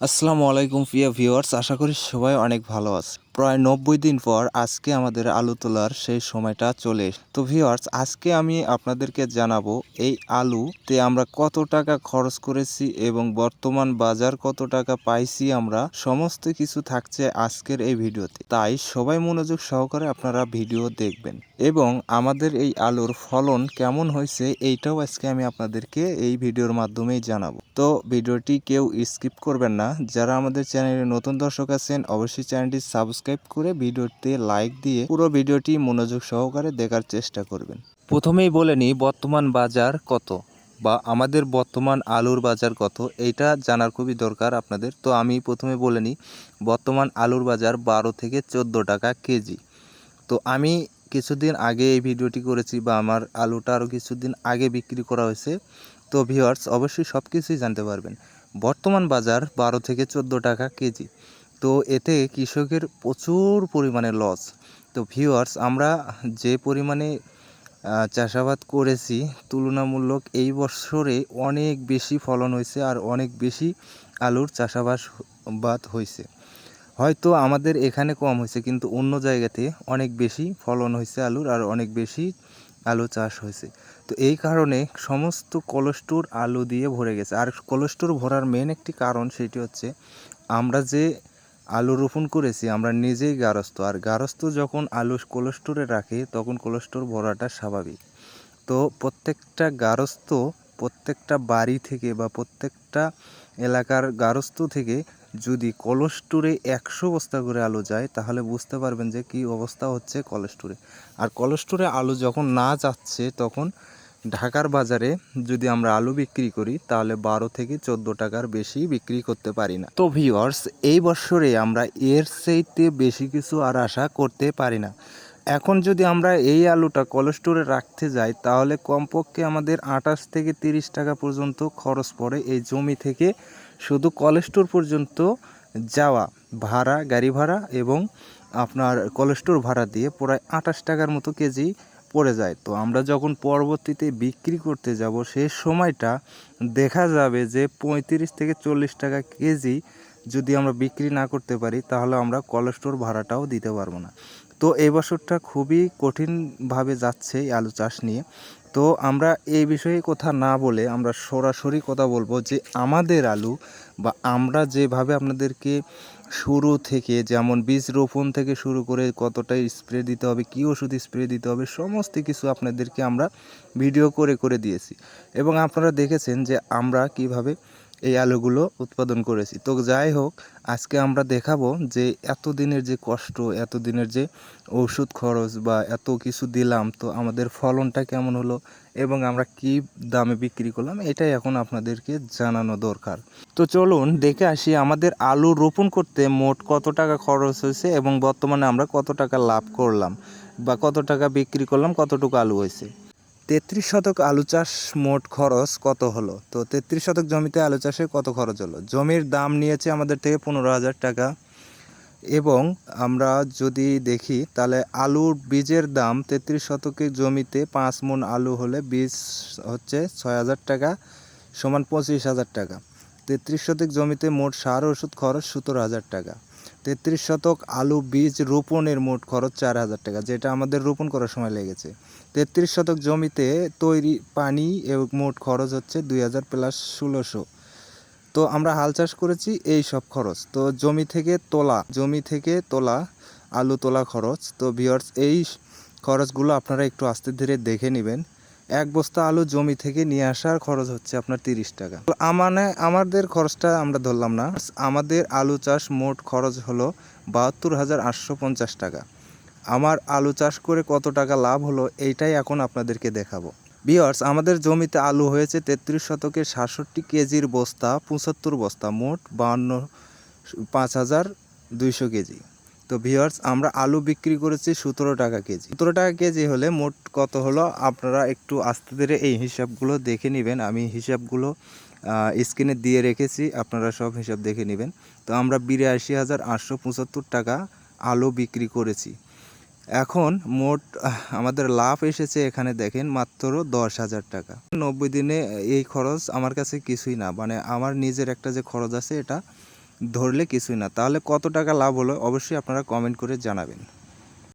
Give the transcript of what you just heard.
আসসালামু আলাইকুম প্রিয় ভিউয়ার্স আশা করি সবাই অনেক ভালো আছে প্রায় নব্বই দিন পর আজকে আমাদের আলু তোলার সেই সময়টা চলে তো ভিউয়ার্স আজকে আমি আপনাদেরকে জানাব এই আলুতে আমরা কত টাকা খরচ করেছি এবং বর্তমান বাজার কত টাকা পাইছি আমরা। সমস্ত কিছু থাকছে আজকের এই ভিডিওতে। তাই সবাই মনোযোগ সহকারে আপনারা ভিডিও দেখবেন। এবং আমাদের এই আলুর ফলন কেমন হয়েছে এইটাও আজকে আমি আপনাদেরকে এই ভিডিওর মাধ্যমেই জানাব। তো ভিডিওটি কেউ স্কিপ করবেন না। যারা আমাদের চ্যানেলে নতুন দর্শক আছেন, অবশ্যই চ্যানেলটি সাবস্ক্রাইব করে ভিডিওতে লাইক দিয়ে পুরো ভিডিওটি মনোযোগ সহকারে দেখার চেষ্টা করবেন। প্রথমেই বলে নিই, বর্তমান বাজার কত বা আমাদের বর্তমান আলুর বাজার কত, এইটা জানার খুবই দরকার আপনাদের। তো আমি প্রথমে বলে নিই, বর্তমান আলুর বাজার বারো থেকে চোদ্দ টাকা কেজি। তো আমি কিছুদিন আগে এই ভিডিওটি করেছি বা আমার আলুটা আরও কিছুদিন আগে বিক্রি করা হয়েছে। তো ভিওয়ার্স অবশ্যই সব কিছুই জানতে পারবেন। বর্তমান বাজার বারো থেকে চোদ্দ টাকা কেজি। তো এতে কৃষকের প্রচুর পরিমাণে লস তো ভিউয়ার্স আমরা যে পরিমাণে চাষাবাদ করেছি, তুলনামূলক এই বছরে অনেক বেশি ফলন হয়েছে আর অনেক বেশি আলুর চাষাবাদ বাদ হয়েছে। হয়তো আমাদের এখানে কম হয়েছে, কিন্তু অন্য জায়গাতে অনেক বেশি ফলন হয়েছে আলুর আর অনেক বেশি আলু চাষ হয়েছে। তো এই কারণে সমস্ত কোলেস্টোর আলু দিয়ে ভরে গেছে। আর কোলেস্টোর ভরার মেন একটি কারণ সেটি হচ্ছে, আমরা যে আলু রোপণ করেছি, আমরা নিজেই গারস্থ। আর গারস্থ যখন আলু কোলেস্টোরে রাখে, তখন কোলেস্টোর ভরাটা স্বাভাবিক। তো প্রত্যেকটা গারস্থ প্রত্যেকটা বাড়ি থেকে বা প্রত্যেকটা এলাকার গারস্থ থেকে যদি কলেস্টোরে একশো বস্তা করে আলু যায়, তাহলে বুঝতে পারবেন যে কি অবস্থা হচ্ছে কলেস্টোরে আর কলেস্টোরে আলু যখন না যাচ্ছে, তখন ঢাকার বাজারে যদি আমরা আলু বিক্রি করি, তাহলে বারো থেকে চোদ্দ টাকার বেশি বিক্রি করতে পারি না। তো ভিওয়ার্স এই বছরে আমরা এর সেইতে বেশি কিছু আর আশা করতে পারি না। এখন যদি আমরা এই আলুটা কোলেস্টোরে রাখতে যাই, তাহলে কমপক্ষে আমাদের আঠাশ থেকে তিরিশ টাকা পর্যন্ত খরচ পড়ে এই জমি থেকে। শুধু কোলেস্টোর পর্যন্ত যাওয়া, ভাড়া, গাড়ি ভাড়া এবং আপনার কোলেস্টোর ভাড়া দিয়ে প্রায় আঠাশ টাকার মতো কেজি পড়ে যায়। তো আমরা যখন পরবর্তীতে বিক্রি করতে যাব সেই সময়টা দেখা যাবে যে পঁয়ত্রিশ থেকে চল্লিশ টাকা কেজি যদি আমরা বিক্রি না করতে পারি, তাহলে আমরা কোলেস্টোর ভাড়াটাও দিতে পারব না। তো এই বছরটা খুবই কঠিনভাবে যাচ্ছে এই আলু চাষ নিয়ে। তো আমরা এই বিষয়ে কথা না বলে আমরা সরাসরি কথা বলব যে আমাদের আলু বা আমরা যেভাবে আপনাদেরকে শুরু থেকে যেমন বীজ রোপণ থেকে শুরু করে কতটা স্প্রে দিতে হবে, কী ওষুধ স্প্রে দিতে হবে, সমস্ত কিছু আপনাদেরকে আমরা ভিডিও করে করে দিয়েছি। এবং আপনারা দেখেছেন যে আমরা কীভাবে এই আলুগুলো উৎপাদন করেছি। তো যাই হোক আজকে আমরা দেখাবো যে এত দিনের যে কষ্ট এত দিনের যে ওষুধ খরচ বা এত কিছু দিলাম, তো আমাদের ফলনটা কেমন হলো এবং আমরা কি দামে বিক্রি করলাম, এটাই এখন আপনাদেরকে জানানো দরকার। তো চলুন দেখে আসি আমাদের আলু রোপণ করতে মোট কত টাকা খরচ হয়েছে এবং বর্তমানে আমরা কত টাকা লাভ করলাম বা কত টাকা বিক্রি করলাম, কতটুকু আলু হয়েছে। তেত্রিশ শতক আলু চাষ মোট খরচ কত হলো? তো তেত্রিশ শতক জমিতে আলু চাষে কত খরচ হলো? জমির দাম নিয়েছে আমাদের থেকে পনেরো হাজার টাকা। এবং আমরা যদি দেখি, তাহলে আলুর বীজের দাম তেত্রিশ শতকের জমিতে পাঁচ মন আলু হলে বীজ হচ্ছে ছয় হাজার টাকা সমান পঁচিশ হাজার টাকা। তেত্রিশ শতক জমিতে মোট সার ওষুধ খরচ সতেরো হাজার টাকা। তেত্রিশ শতক আলু বীজ রোপণের মোট খরচ চার হাজার টাকা, যেটা আমাদের রোপণ করার সময় লেগেছে। তেত্রিশ শতক জমিতে তৈরি পানি এবং মোট খরচ হচ্ছে দুই হাজার প্লাস ষোলোশো। তো আমরা হাল চাষ করেছি এই সব খরচ। তো জমি থেকে তোলা, জমি থেকে তোলা আলু তোলা খরচ। তো ভিওর্স এই খরচগুলো আপনারা একটু আস্তে ধীরে দেখে নেবেন। এক বস্তা আলু জমি থেকে নিয়ে আসার খরচ হচ্ছে আপনার তিরিশ টাকা। তো মানে আমাদের খরচটা আমরা ধরলাম না। আমাদের আলু চাষ মোট খরচ হলো বাহাত্তর হাজার আটশো পঞ্চাশ টাকা। আমার আলু চাষ করে কত টাকা লাভ হলো এইটাই এখন আপনাদেরকে দেখাবো। বিয়ার্স আমাদের জমিতে আলু হয়েছে তেত্রিশ শতকের সাতষট্টি কেজির বস্তা, পঁচাত্তর বস্তা, মোট বাহান্ন, পাঁচ হাজার দুইশো কেজি। তো ভিওয়ার্স আমরা আলু বিক্রি করেছি সতেরো টাকা কেজি। সতেরো টাকা কেজি হলে মোট কত হলো? আপনারা একটু আস্তে ধীরে এই হিসাবগুলো দেখে নেবেন। আমি হিসাবগুলো স্ক্রিনে দিয়ে রেখেছি, আপনারা সব হিসাব দেখে নেবেন। তো আমরা বিরাশি হাজার আটশো পঁচাত্তর টাকা আলু বিক্রি করেছি। এখন মোট আমাদের লাভ এসেছে এখানে দেখেন মাত্র দশ হাজার টাকা। নব্বই দিনে এই খরচ আমার কাছে কিছুই না। মানে আমার নিজের একটা যে খরচ আছে এটা ধরলে কিছুই না। তাহলে কত টাকা লাভ হলো? অবশ্যই আপনারা কমেন্ট করে জানাবেন।